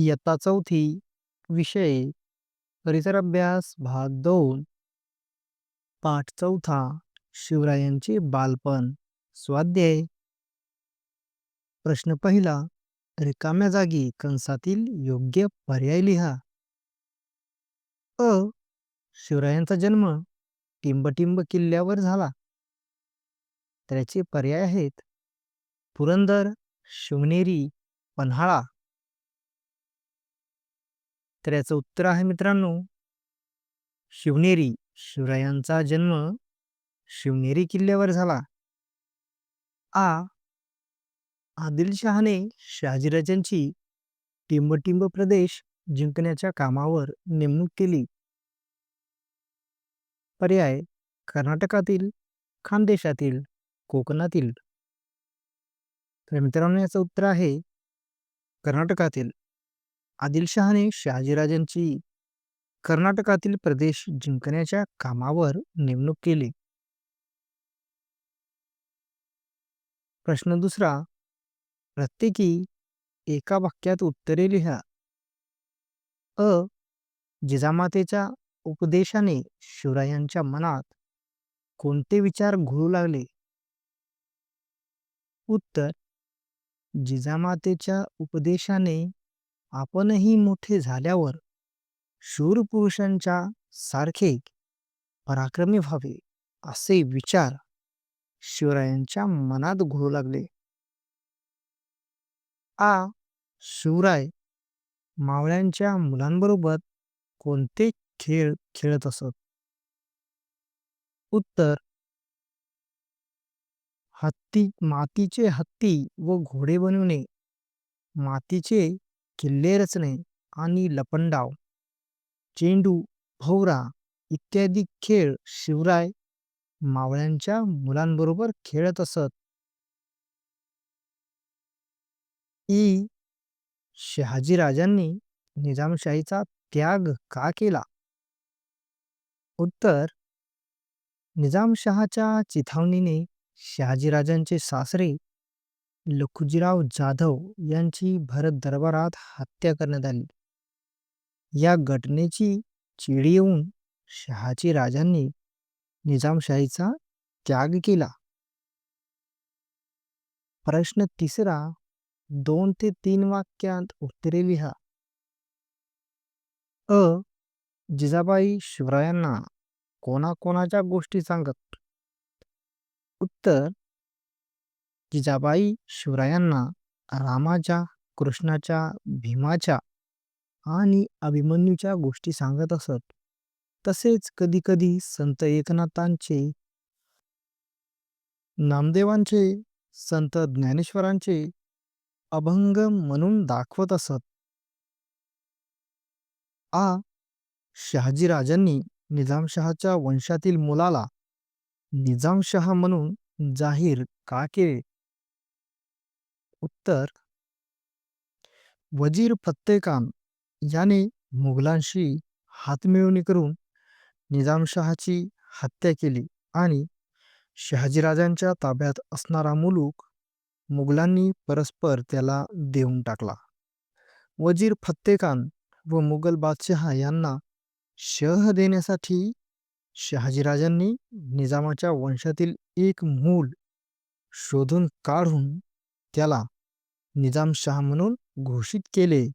इयत्ता चौथी विषय परिसर अभ्यास भाग दोन. पाठ चौथा शिवरायांचे बालपण स्वाध्याय. प्रश्न पहिला रिकाम्या जागी कंसातील योग्य पर्याय लिहा. अ शिवरायांचा जन्म टिंबटिंब किल्ल्यावर झाला. त्याचे पर्याय आहेत. पुरंदर शिवनेरी पन्हाळा. तर याचं उत्तर आहे मित्रांनो. शिवनेरी शिवरायांचा जन्म शिवनेरी किल्ल्यावर झाला. आ. आदिलशहाने शहाजीराजांची टिंबटिंब प्रदेश जिंकण्याच्या कामावर नेमणूक केली. पर्याय कर्नाटकातील खानदेशातील कोकणातील. तर मित्रांनो याचं उत्तर आहे कर्नाटकातील. आदिलशहाने शहाजीराजांची कर्नाटकातील प्रदेश जिंकण्याच्या कामावर नेमणूक केली. प्रश्न दुसरा प्रत्येकी एका वाक्यात उत्तरे लिहा. अ. जिजामातेच्या उपदेशाने शिवरायांच्या मनात कोणते विचार घुळू लागले? उत्तर जिजामातेच्या उपदेशाने आपणही मोठे झाल्यावर शूर पुरुषांच्या सारखे पराक्रमी व्हावे असे विचार शिवरायांच्या मनात घोळू लागले. आ शिवराय मावळ्यांच्या मुलांबरोबर कोणते खेळ खेळत असत? उत्तर. हत्ती मातीचे हत्ती व घोडे बनवणे मातीचे किल्ले रचणे आणि लपंडाव चेंडू भोवरा इत्यादी खेळ शिवराय मावळ्यांच्या मुलांबरोबर खेळत असत. ई. शहाजीराजांनी निजामशाहीचा त्याग का केला? उत्तर. निजामशहाच्या चिथावणीने शहाजीराजांचे सासरे लखुजीराव जाधव यांची भरत दरबारात हत्या करण्यात आली. या घटनेची चीड येऊन शहाजी राजांनी निजामशाहीचा त्याग केला. प्रश्न तिसरा दोन ते तीन वाक्यांत उत्तरे लिहा. अ. जिजाबाई शिवरायांना कोणाकोणाच्या गोष्टी सांगत? उत्तर जिजाबाई शिवरायांना रामाच्या कृष्णाच्या भीमाच्या आणि अभिमन्यूच्या गोष्टी सांगत असत. तसेच कधी कधी संत एकनाथांचे नामदेवांचे संत ज्ञानेश्वरांचे अभंग म्हणून दाखवत असत. आ. शहाजीराजांनी निजामशहाच्या वंशातील मुलाला निजामशहा म्हणून जाहीर का केले? उत्तर वजीर फत्तेखान याने मुघलांशी हातमिळवणी करून निजामशहाची हत्या केली आणि शहाजीराजांच्या ताब्यात असणारा मुलूक मुघलांनी परस्पर त्याला देऊन टाकला. वजीर फत्तेखान व मुघल बादशहा यांना शह देण्यासाठी शहाजीराजांनी निजामाच्या वंशातील एक मूल शोधून काढून त्याला निजामशाह म्हणून घोषित केले.